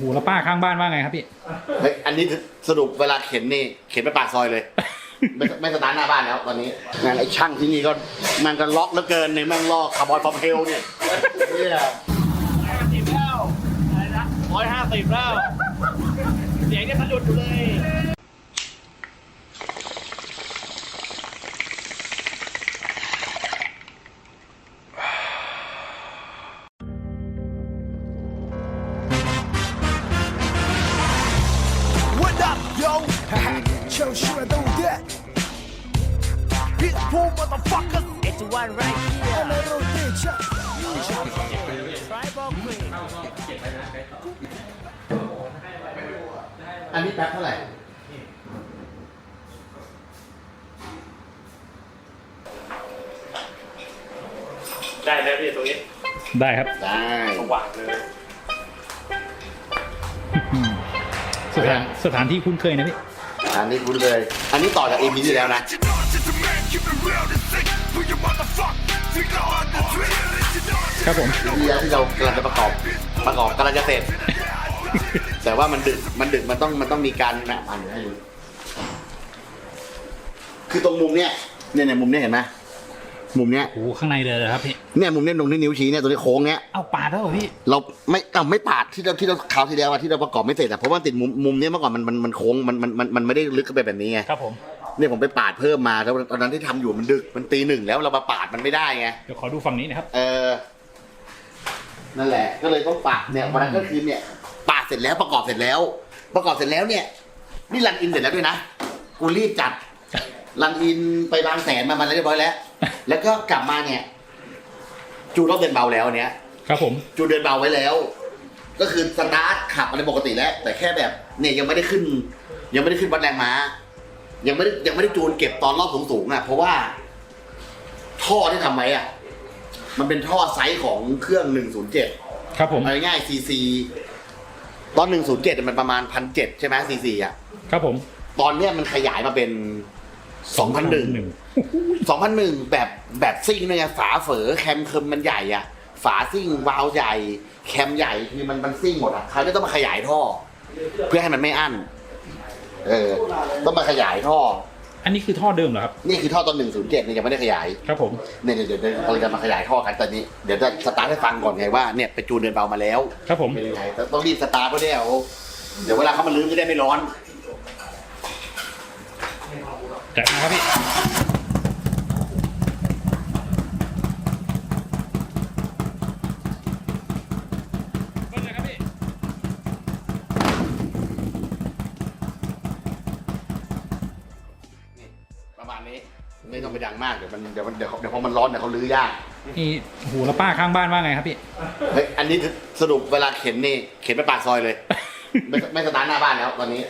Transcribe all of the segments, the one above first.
โหแล้วป้าข้างบ้านว่าไงครับพี่ เฮ้ยอันนี้สรุปเวลาเข็นนี่เข็นไปปากซอยเลย ไม่ไม่สตาร์ทหน้าบ้านแล้วตอนนี้งานไอ้ช่างที่นี่ก็มันก็ล็อกเหลือเกินในแม่งลอกคาร์บอนฟอร์มเฮลเนี่ยเนี่ยสิบแล้วอะไรนะร้อยห้าสิบแล้ว เสียงเนี่ยสะดุดอยู่เลย นนี้แป๊บเท่าไหร่ได้ไหมพี่ตรงนี้ได้ครับ ได้สว่างเลยสถานสถานที่คุ้นเคยนะพี่ อันนี้คุณเลย อันนี้ต่อจากเอ็มพีที่แล้วนะ ครับผม ที่แล้วที่เรากำลังจะประกอบ ประกอบกำลังจะเสร็จ แต่ว่ามันดึกมันดึกมันต้องมันต้องมีการแบบอันเดี๋ยวให้ดูคือตรงมุมเนี้ยเนี่ยเนี่ยมุมเนี้ยเห็นไหมมุมเนี้ยโอ้โหข้างในเลยเหรอครับพี่ เนี่ยมุมเนี้ยตรงที่นิ้วชี้เนี่ยตรงนี้โค้งเนี้ยเอาปาดแล้วเหรอพี่ เราไม่เอาไม่ปาดที่เราที่เราคราวที่แล้วอะที่เราประกอบไม่เสร็จอะเพราะว่าติดมุมมุมเนี้ยเมื่อก่อนมันมันมันโค้งมันมันมันมันไม่ได้ลึกเข้าไปแบบนี้ไงครับผม เนี่ยผมไปปาดเพิ่มมาแล้วตอนนั้นที่ทำอยู่มันดึกมันตีหนึ่งแล้วเรามาปาดมันไม่ได้ไง เดี๋ยวขอดูฝั่งนี้นะครับ เออ นั่นแหละ ก็เลยต้องปาดเนี่ยวันนั้นก็คือเนี่ยปาด เสร็จแล้วประกอบเสร็จแล้ว ประกอบเสร็จแล้วเนี่ย นี่รันอินเสร็จแล้วด้วยนะ กูรีบจัดรันอินไปบางแสนมามันเรียบร้อยแล้ว แล้วก็กลับมาเนี่ย จูรอบเดินเบาแล้วอันเนี้ยครับผม จูเดินเบาไว้แล้ว ก็คือสตาร์ทขับอะไรปกติแล้ว แต่แค่แบบเนี่ยยังไม่ได้ขึ้น ยังไม่ได้ขึ้นวัดแรงม้า ยังไม่ได้ยังไม่ได้จูนเก็บตอนรอบสูงๆอะเพราะว่า ท่อที่ทำไว้อะ มันเป็นท่อไซส์ของเครื่อง 107 ครับผมเอาง่ายๆ CC ตอน107มันประมาณ1,700ใช่ไหม CC อะ ครับผมตอนเนี้ยมันขยายมาเป็น2,001 2001แบบแบบซิ่งเนี่ยฝาเฝอแคมเคิมมันใหญ่อะฝาซิ่งวาล์วใหญ่ แคมใหญ่คือมันมันซิ่งหมดอะเขาจะต้องมาขยายท่อ เพื่อให้มันไม่อั้น เออ ต้องมาขยายท่อ อันนี้คือท่อเดิมเหรอครับ นี่คือท่อตอน107เนี่ยยังไม่ได้ขยายครับผม เนี่ยเดี๋ยวเดี๋ยวเดี๋ยวเราจะมาขยายท่อกันตอนนี้ เดี๋ยวจะสตาร์ทให้ฟังก่อนไงว่าเนี่ยไปจูนเดินเบามาแล้วครับผม เป็นยังไงแต่ต้องรีบสตาร์ทเพราะเดี๋ยวเดี๋ยวเวลาเขามาลื้อจะได้ไม่ร้อน จัดนะครับพี่ ม่ต้องไปดังมากเดี๋ยวมันเดี๋ยวมันเดี๋ยวเดี๋ยวพอมันร้อนเดี๋ยวเขาลื้อยากนี่โอ้โหแล้วป้าข้างบ้านว่าไงครับพี่ เฮ้ยอันนี้สรุปเวลาเข็นนี่เข็นไปปากซอยเลย ไม่ไม่สตาร์ทหน้าบ้านแล้วตอนนี้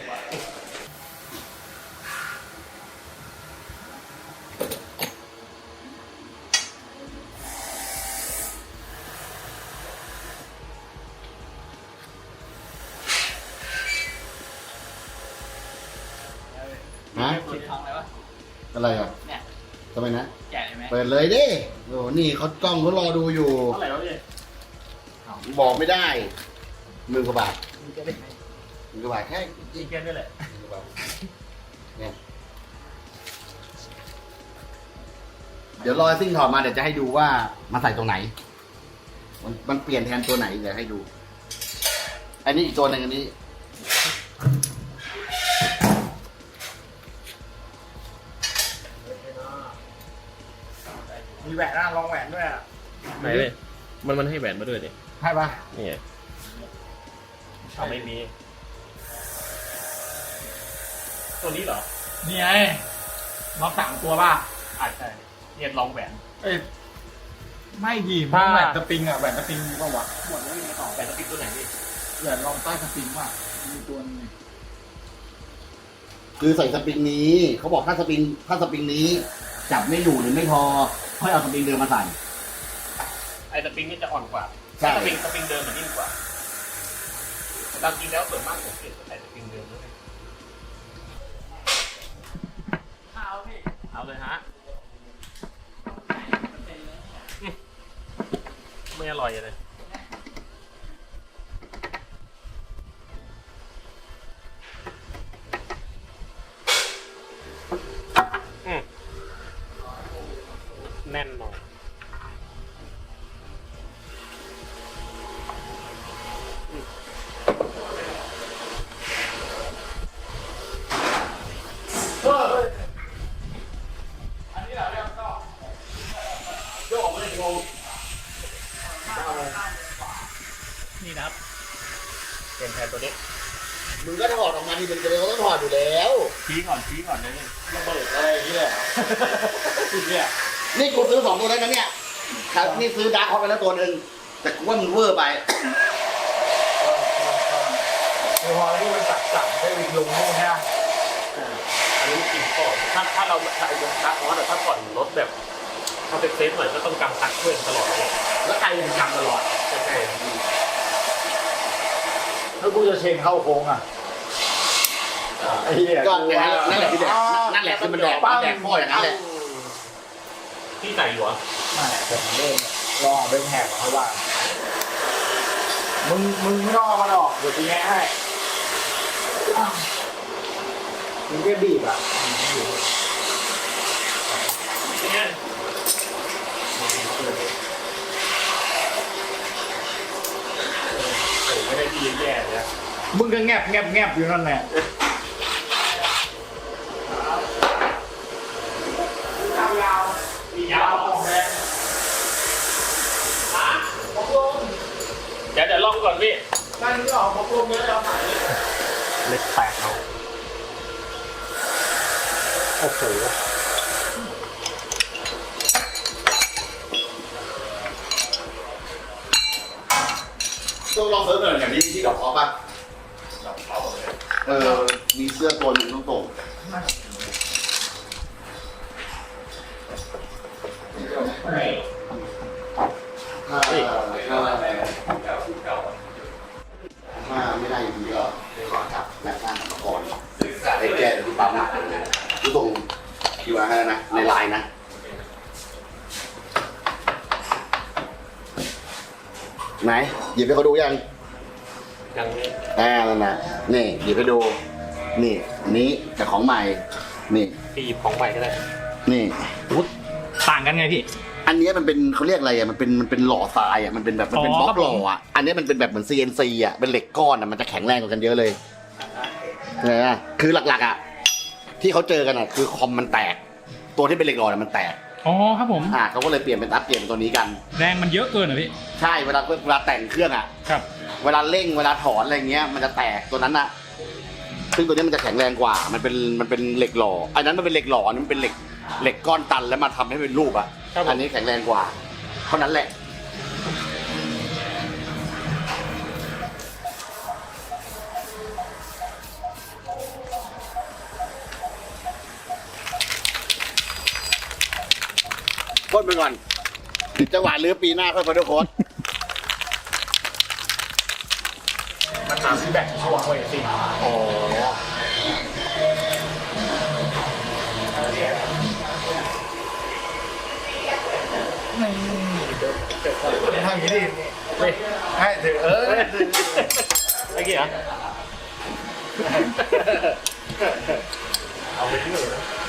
เปิดเลยดิโอ้นี่เขากล้องเขารอดูอยู่ เท่าไหร่วะพี่บอกไม่ได้หมื่นกว่าบาทมีแค่ได้ไหมหมื่นกว่าบาทแค่มีแค่นี้แหละเนี่ยเดี๋ยวรอซิ่งถอดมาเดี๋ยวจะให้ดูว่ามาใส่ตรงไหน มันมันเปลี่ยนแทนตัวไหนเดี๋ยวให้ดู อันนี้อีกตัวหนึ่งอันนี้ มีแหวนนะลองแหวนด้วยอะไหนเลยมันมันให้แหวนมาด้วยดิใช่ปะนี่ไงเอาไม่มี ตัวนี้เหรอ นี่ไงล็อกสามตัวป่ะอ่าใช่เนี่ยลองแหวนเอ้ยไม่ดีถ้าแหวนสปริงอะแหวนสปริงก็วะหมดแล้วยังไงต่อแหวนสติ๊กตัวไหนพี่แหวนรองใต้สปริงว่ะมีตัวหนึงคือใส่สปริงนี้ เขาบอกถ้าสปริงถ้าสปริงนี้ จับไม่อยู่หรือไม่พอ ค่อยเอาสปริงเดิมมาใส่ ไอ้สปริงนี่จะอ่อนกว่าใช่ สปริงสปริงเดิมมันนิ่มกว่าตามจริงแล้วส่วนมากผมเปลี่ยนใส่สปริงเดิมด้วยเอาพี่เอาเลยฮะอืมไม่อร่อยเลย แน่นหน่อยนี่นะครับเปลี่นแทนตัวนี้มึงก็ถอดออกมาดิมึงจะต้องถอดอยู่แล้วชี้ก่อนชี้ก่อนเลยระเบิดอะไรอย่างเงี้ยเนี่ย นี่กูซื้อสองตัวแล้วนะเนี่ยครับนี่ซื้อดาร์คฮอตไปแล้วตัวหนึ่งแต่กูว่ามึงเวอร์ไป ในพอที่มันตัดสั่งให้วิกลงนู่นเนี่ยอันนี้กินก่อนถ้าถ้าเราถ้าไอ้ยังคัดแต่ถ้าผ่อนรถแบบถ้าเป็นเซฟหน่อยก็ต้องกำคัดเพื่อนตลอดเลยแล้วใครเป็นจำตลอดใช่ใช่ถ้ากูจะเชนเข้าโค้งอะไอ้เหี้ยก็อย่างนั้นนั่นแหละคือแดกนั่นแหละคือมันแดกมันแดกพ่ออย่างนั้นแหละ ที่ไหนอยู่วะไม่ผมเล่นรอเบงแหกเขาว่า มึง มึงไม่ต้องเอามันออกเดี๋ยวกูแงะให้อ้าวมึงแค่บีบอะเนี่ยโอ้ไม่ได้ดีแย่เลยนะมึงก็แงบแงบแงบอยู่นั่นแหละ มียาวของแดงเดี๋ยวเดี๋ยวลองก่อน พี่นั่นนี่ออกมาปรุงเยอะแล้วไหนเล็กแตกเอาโอ้โหต้องลองเซิร์ชหน่อยอย่างนี้ที่ดอกคอป่ะดอกพอเออ มีเสื้อตัวหนึ่งต้องตรง กูตรงที่ว่าให้แล้วนะ ในไลน์นะ ไหน หยิบให้เขาดูยัง ยังอ่านั่นนะนี่หยิบไปดู นี่อันนี้แต่ของใหม่ นี่พี่หยิบของใหม่ก็ได้ นี่ ต่างกันไงพี่ อันเนี้ยมันเป็นเขาเรียกอะไรอะมันเป็นมันเป็นหล่อทรายอะมันเป็นแบบมันเป็นอ๋บอล็อกครับหผม ล่ออะอันเนี้ยมันเป็นแบบเหมือน CNC อะเป็นเหล็กก้อนอะมันจะแข็งแรงกว่ากันเยอะเลยเห็นไหมคือหลักๆอะ ที่เขาเจอกันอะคือคอมมันแตก ตัวที่เป็นเหล็กหล่อเนี่ยมันแตกอ๋อครับผม อ่าเขาก็เลยเปลี่ยนเป็นอัพเปลี่ยนเป็นตัวนี้กัน แรงมันเยอะเกินเหรอพี่ ใช่เวลาเวลาแต่งเครื่องอะ ครับ เวลาเร่งเวลาถอนอะไรเงี้ยมันจะแตกตัวนั้นอะซึ่งตัวนี้มันจะแข็งแรงกว่า มันเป็นมันเป็นเหล็กหล่อ อันนั้นมันเป็นเหล็กหล่ออันนี้มันเป็นเหล็กเหล็กก้อนตันแล้วมาทำให้เป็นรูปอะอันนี้แข็งแรงกว่าเท่านั้นแหละ ก้นไปก่อนจังหวะเรือปีหน้าค่อยพอดูโค้ดมันหาซีแบกช่วงไว้สิอ๋อทางนี้ดิให้ถือเออไอ้เกี้ยเอาไปที่อื่น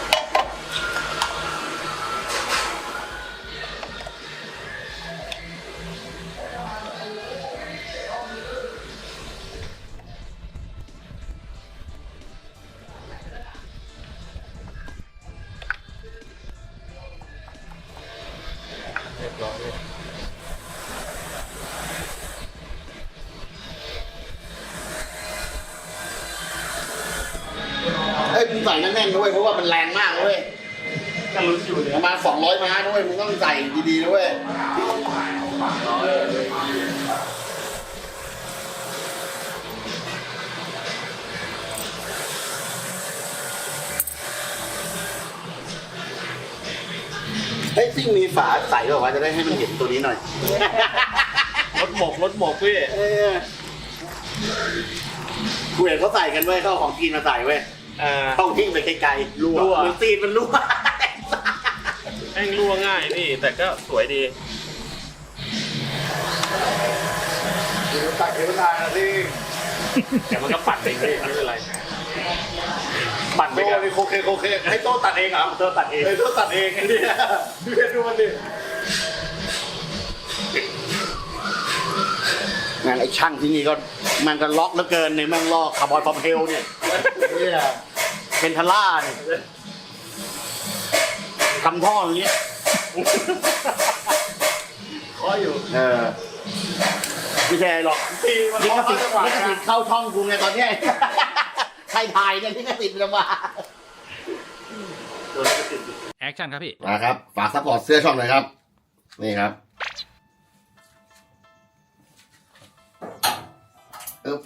เฮ้ยซิ่งมีฝาใส่ด้วยวะจะได้ให้มันเห็นตัวนี้หน่อย รถหมกรถหมกพี่เออกูเห็นเขาใส่กันเว้ยเขาเอาของกินมาใส่เว้ยอ่าต้องวิ่งไปไกลๆรั่วรั่วเหมือนตีนมันรั่วแม่งรั่วง่ายพี่ แต่ก็สวยดีถือตัดถือทางนะที่แต่มันก็ปัดเองพี่ไม่เป็นไร ปั่นไปโต้กันนี่โคเคโคเคให้โต้ตัดเองเหรอตัวตัดเองให้โต้ตัดเองเนี่ยดูดูมันดิงานไอ้ช่างที่นี่ก็มันก็ล็อกเหลือเกินในแม่งลอกคาร์บอนฟอร์มเฮลเนี่ยเนี่ยเป็นทาร่าเนี่ยทำท่ออย่างเงี้ยขออยู่เออไม่ใช่หรอกทีมันลิพขอสิเข้าทธิ์จังหวะลิขสิทธิ์เข้าช่องกูไงตอนเนี้ย ใครถ่ายเนี่ยลิขสิทธิ์มันจะมาโดนแล้วก็ติดแอคชั่นครับพี่ มาครับ ฝากซัพพอร์ตเสื้อช่องหน่อยครับ นี่ครับอึ๊บ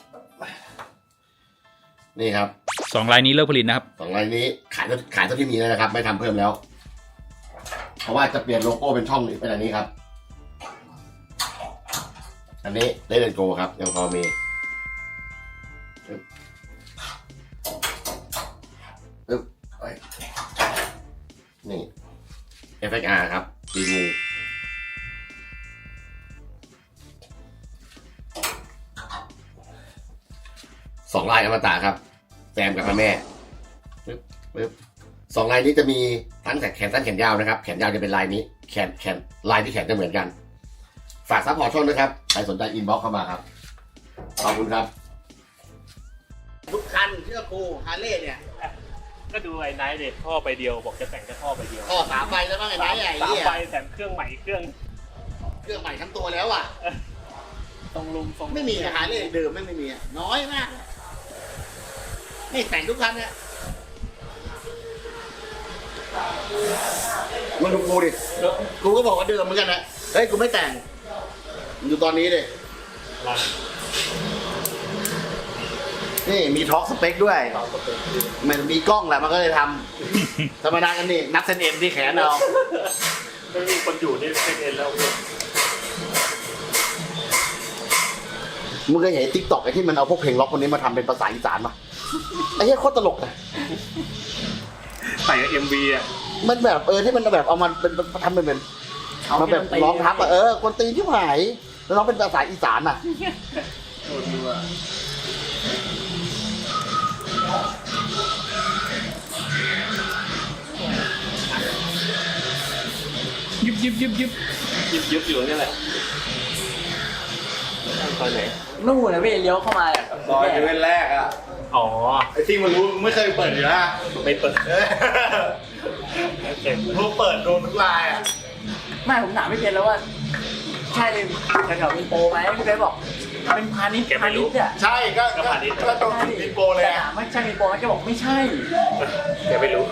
นี่ครับสองลายนี้เลิกผลิตนะครับ สองรายนี้ขายเท่าขายเท่าที่มีแล้วนะครับ ไม่ทำเพิ่มแล้ว เพราะว่าจะเปลี่ยนโลโก้เป็นช่องนี้เป็นอันนี้ครับ อันนี้ได้เดนโกครับ ยังพอมีอึ๊บอึ๊บ นี่ FXR ครับปีงูสองลายอมตะครับแซมกับพระแม่ปึ๊บปึ๊บสองลายนี้จะมีทั้งแขนสั้นแขนยาวนะครับ แขนยาวจะเป็นลายนี้ แขนแขนลายที่แขนจะเหมือนกัน ฝากซัพพอร์ตช่องด้วยครับ ใครสนใจอินบ็อกเข้ามาครับ ขอบคุณครับ ทุกคันเชื่อกูฮาร์เลย์เนี่ย ก็ดูไอ้ไนท์เด็ดท่อไปเดียวบอกจะแต่งแค่ท่อไปเดียวข้อสามใบแล้วบ้างไอ้ไหนไอ้สามเหี้ยใบแถมเครื่องใหม่เครื่องเครื่องใหม่ทั้งตัวแล้วอะ ตรงลุมตรงไม่มีฮาร์เลย์เดิมไม่ไม่มีอะน้อยมาก นี่แต่งทุกคันเนี่ยมาดูกูดิ กูก็บอกว่าเดิมเหมือนกันนะเฮ้ย กูไม่แต่งดูตอนนี้ดิ นี่มีท็อกสเปคด้วย มันมีกล้องแหละมันก็เลยทำ ธรรมดากันนี่นับเซนเอ็มที่แขนเอาไม่มีคนอยู่นี่เซ็นเอ็นแล้วมึงเคยเห็นติ๊กต็อกไอ้ที่มันเอาพวกเพลงล็อกคนนี้มาทำเป็นภาษาอีสานปะไอ้เหี้ยโคตรตลกอะใส่กับเอ็มวีอะมันแบบเออที่มันแบบเอามันเป็นทำเป็นเป็นมันแบบร้องทับอะเออคนตีนที่หายแล้วร้องเป็นภาษาอีสานอะ ยิบยิบยิบยิบยิบยิบอยู่นี่แหละตอนไหนนู่นนะพี่เลี้ยวเข้ามาจากซอยเซเว่นแรกอะ อ๋อ ไอ้ที่มันรู้ไม่เคยเปิดอยู่นะไม่เปิดเออเต็มรู้เปิดโดนทุกลายอะ ไม่ผมถามไม่เป็นแล้วว่า ใช่แถวๆมีโปรไหมพี่เบสบอก เป็นพาณิชย์พาณิชย์อะใช่ก็ก็ก็ตรงดินโปเลยแต่อะถามว่าใช่มีโปรไหมแกบอกไม่ใช่ แกไม่รู้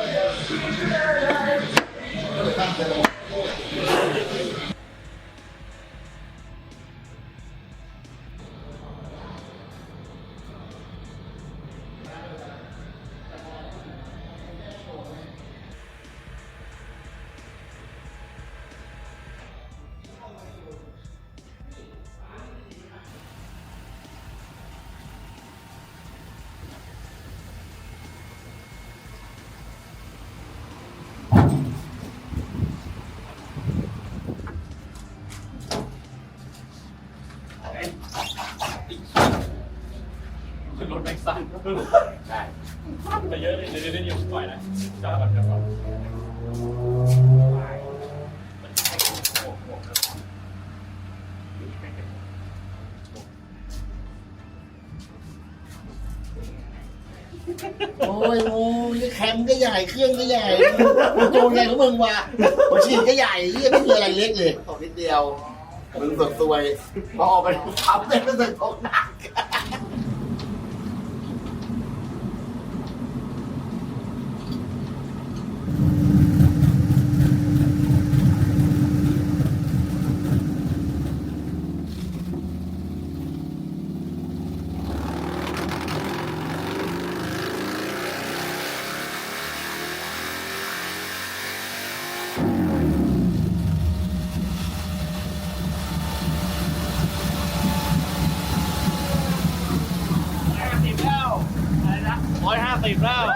แม็กซ์สั้นใช่ไปเยอะเลยเดี๋ยวเดี๋ยวเดี๋ยวปล่อยนะจับก่อนจับก่อนโอ้ยโอ้ยแคมก็ใหญ่เครื่องก็ใหญ่มึงโจงไงของมึงวะหัวฉีก็ใหญ่เหียไม่มีอะไรเล็กเลยตกนิดเดียวมึงสดซวยพอออกไปทำเป็นรู้สึกตกหนัก ห้าสิบแล้วอะไรนะ ร้อยห้าสิบแล้ว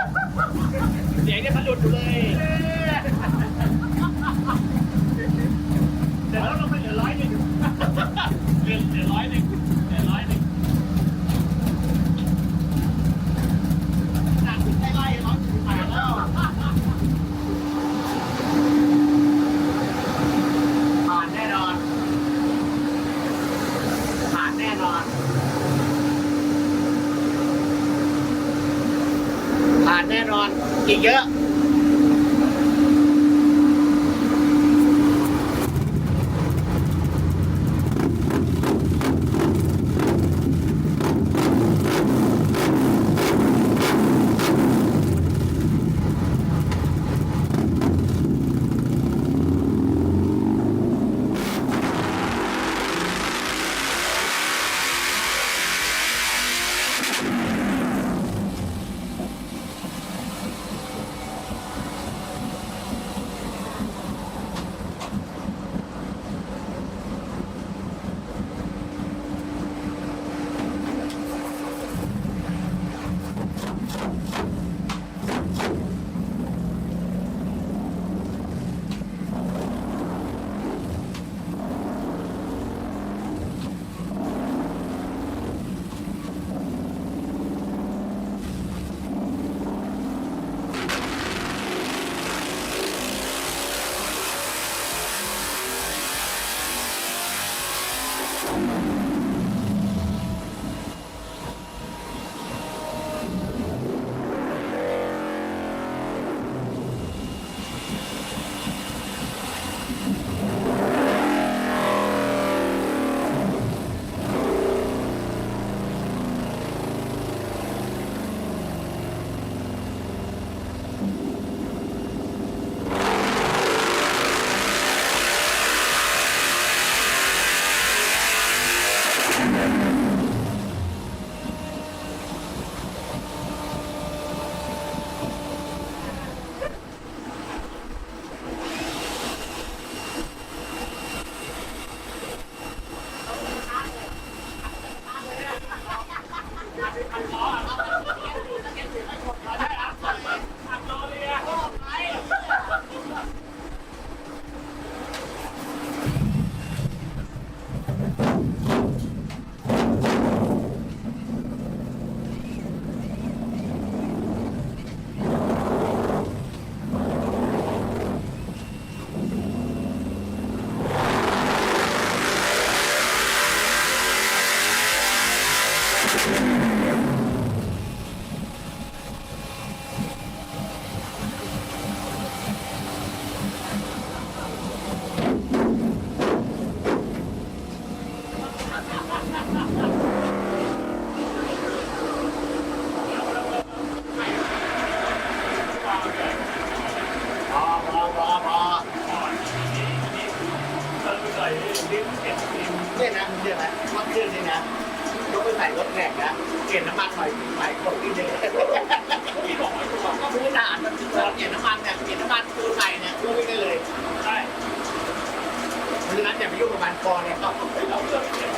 ยุ่งกับมันคอเนี่ยต้องเราเลือกเปลี่ยน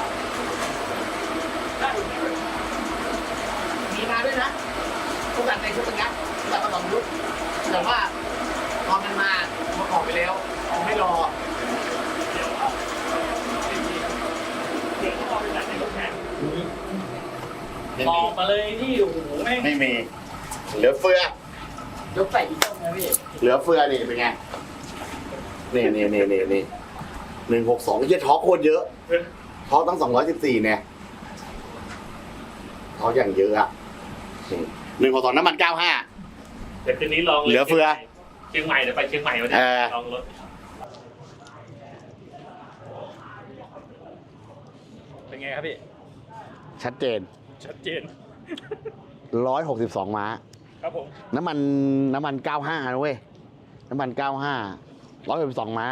ได้มีมาด้วยนะพวกกันในทุกงัดแต่ก็ต้องยุบแต่ว่าตอนมันมามันออกไปแล้วไม่รอเดี๋ยวเอาเดี๋ยวเขาเอาไปจัดในรถแข่งไม่บอมีกมาเลยที่โอ้โหแม่งไม่มี เหลือเฟือ ยกใส่อีกต้มนะพี่เหลือเฟือนี่เป็นไง นี่นี่นี่นี่นี่ หนึ่งหกสองเยี่ยท็อปโคตรเยอะท็อปตั้งสองร้อยสิบสี่เนี่ยท็อปอย่างเยอะอะหนึ่งหกสองน้ำมันเก้าห้าเดี๋ยวคืนนี้ลองเหลือเฟือ เชียงใหม่เดี๋ยวไปเชียงใหม่วันนี้เออ ลองรถเป็นไงครับพี่ ชัดเจนชัดเจน ร้อยหกสิบสองม้า ครับผมน้ำมันน้ำมันเก้าห้านะเว้ย น้ำมันเก้าห้าร้อยหกสิบสองม้า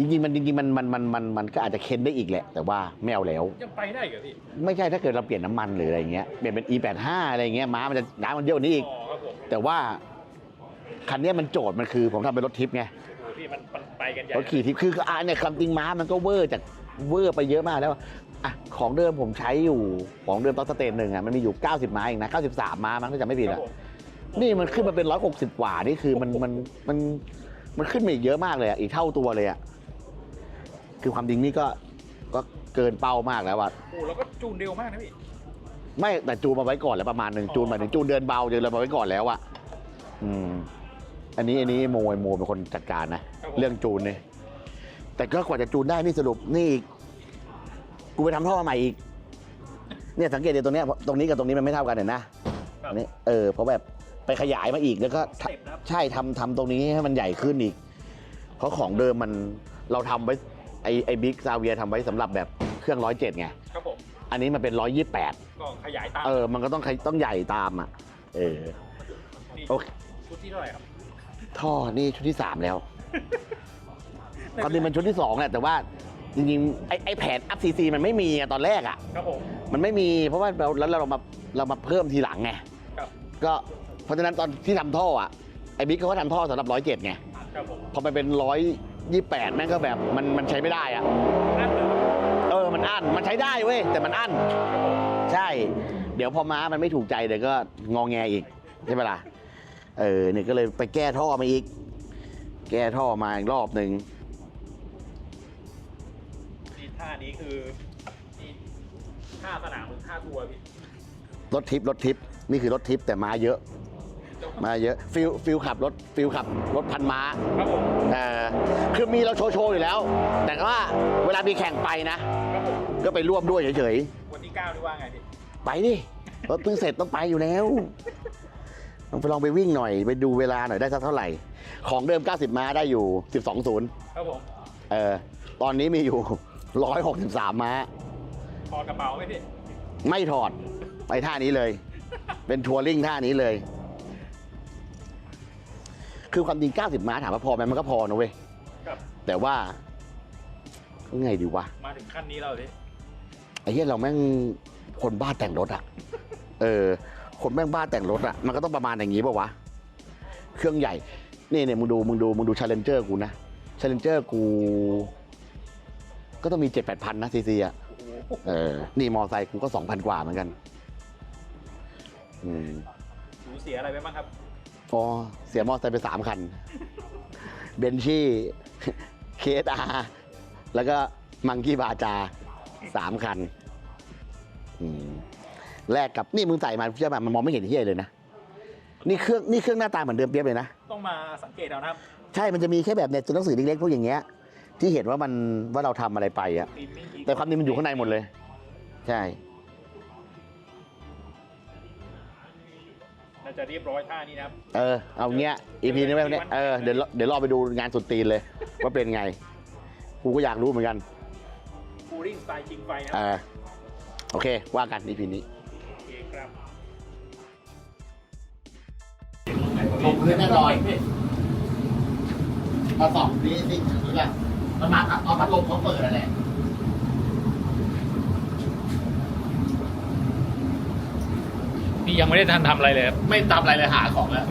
จริงๆมันจริงๆมันมันมันมันมันก็อาจจะเค้นได้อีกแหละ แต่ว่าไม่เอาแล้ว ยังไปได้เหรอพี่ไม่ใช่ถ้าเกิดเราเปลี่ยนน้ำมันหรืออะไรเงี้ยเปลี่ยนเป็น E85 อะไรเงี้ยม้ามันจะน้ำมันเยอะกว่านี้อีก อ๋อครับผมแต่ว่าคันเนี้ยมันโจทย์มันคือ ผมทำเป็นรถทิปไง โอ้โหพี่มันมันไปกันใหญ่รถขี่ทิปคืออะเนี่ยคำจริงม้ามันก็เวอร์จากเวอร์ไปเยอะมากแล้วอะของเดิมผมใช้อยู่ของเดิมตอนสเตนหนึ่งอะมันมีอยู่ 90ม้าเองนะ 93 ม้ามั้งถ้าจำไม่ผิดครับอะ ผมนี่มันขึ้นมาเป็น 160 กว่า นี่คือมันมันมันมันขึ้นมาอีกเยอะมากเลยอะ อีกเท่าตัวเลยอะ คือความจริงนี่ก็ก็เกินเป้ามากแล้วอะโอ้แล้วก็จูนเร็วมากนะพี่ ไม่แต่จูนมาไว้ก่อนแล้วประมาณหนึ่งจูนหมายถึงจูนเดินเบาเดินเรามาไว้ก่อนแล้วอะอืม อันนี้อันนี้โมยโมเป็นคนจัดการนะครับผม เรื่องจูนเนี่ยแต่ก็กว่าจะจูนได้นี่สรุปนี่อีกกูไปทำท่อมาใหม่อีก เนี่ยสังเกตดูตรงเนี้ยตรงนี้กับตรงนี้มันไม่เท่ากันเห็นนะอันนี่เออเพราะแบบไปขยายมาอีกแล้วก็ทเต็ปนะครับ ใช่ทำทำตรงนี้ให้มันใหญ่ขึ้นอีก เพราะของเดิมมันเราทำไว้ ไอไอบิ๊กซาเวียทำไว้สำหรับแบบเครื่องร้อยเจ็ดไง ครับผมอันนี้มันเป็นร้อยยี่แปดก็ขยายตามเออ มันก็ต้องขยต้องใหญ่ตามอะ เออ นี่โอเค ชุดที่เท่าไหร่ครับท่อนี่ชุดที่สามแล้วความจริงมันชุดที่สองแหละแต่ว่าจริงๆไอไอแผนอัพซีซีมันไม่มีอะตอนแรกอะ ครับผม มันไม่มีเพราะว่าเราแล้วเรามาเรามาเพิ่มทีหลังไงครับ ก็เพราะฉะนั้นตอนที่ทำท่ออะไอบิ๊กเขาก็ทำท่อสำหรับร้อยเจ็ดไง ครับผม พอมันเป็นร้อย ยี่แปดแม่งก็แบบมันมันใช้ไม่ได้อะนั่นเลยครับเออมันอั้นมันใช้ได้เว้ยแต่มันอั้นครับผมใช่ เดี๋ยวพอม้ามันไม่ถูกใจเดี๋ยวก็งองแงอีกใช่ไหมล่ะเออเนี่ยก็เลยไปแก้ท่อมาอีก แก้ท่อมาอีกรอบหนึ่งนี่ท่านี้คือนี่ท่าสนามหรือท่าทัวร์พี่รถทิปรถทิปนี่คือรถทิปแต่ม้าเยอะ มาเยอะฟิลฟิลขับรถฟิลขับรถพันม้าครับผมเออคือมีเราโชว์โชว์อยู่แล้ว แต่ว่าเวลามีแข่งไปนะ ครับผมก็ไปร่วมด้วยเฉยวันที่เก้านี่ว่าไงพี่ๆ ไปดิรถเพิ่งเสร็จต้องไปอยู่แล้วลองไปลองไปวิ่งหน่อย ไปดูเวลาหน่อยได้สักเท่าไหร่ ของเดิม 90 ม้าได้อยู่ 12ศูนย์ครับผมเออตอนนี้มีอยู่ 163 ม้า พอกระเป๋าไหมพี่ไม่ถอดไปท่านี้เลย เป็นทัวริงท่านี้เลย คือความจริง90 ม้าถามว่าพอไหมมันก็พอนะเว้ยครับ แต่ว่าไงดีวะ มาถึงขั้นนี้แล้วพี่ไอ้เหี้ยเราแม่งคนบ้าแต่งรถอะเออ คนแม่งบ้าแต่งรถอะมันก็ต้องประมาณอย่างนี้ป่าวะ เครื่องใหญ่ นี่เนี่ยมึงดูมึงดูมึงดูชาเลนเจอร์กูนะชาเลนเจอร์กู ก็ต้องมีเจ็ดแปดพันนะซีซีอะเออ นี่มอไซค์กูก็สองพันกว่าเหมือนกัน อืม สูญเสียอะไรไปบ้างครับ อ๋อเสียมอไซค์ไปสามคัน เบนชี่ เคสอาแล้วก็มังกี้บาจาสามคันอืมแลกกับนี่มึงใส่มาเชื่อป่ะมันมองไม่เห็นเฮียเลยนะ นี่เครื่องนี่เครื่องหน้าตาเหมือนเดิมเปียบเลยนะ ต้องมาสังเกตเอานะครับใช่มันจะมีแค่แบบในตัวหนังสือเล็กๆพวกอย่างเงี้ย ที่เห็นว่ามันว่าเราทำอะไรไปอะฟิล์มมิ่งอีกแต่ความจริงมันอยู่ข้างในหมดเลย ใช่ น่าจะเรียบร้อยท่านี้นะครับ เออ เอาเงี้ย อีพีนี้ไว้วันเนี้ยเออ เดี๋ยวรอเดี๋ยวรอไปดูงานสุดตีนเลย ว่าเป็นไง กูก็อยากรู้เหมือนกันฟูริ่งสไตล์ชิงไฟนะคเอรับอโอเค ว่ากันอีพีนี้ โอเคครับ ลงพื้นแน่นอนมาสองนี้นี่ถือละมันมาเอาพัดลมเขาเปิดนั่นแหละ นี่ยังไม่ได้ทันทำอะไรเลยครับ ไม่ทำอะไรเลยหาของแล้ว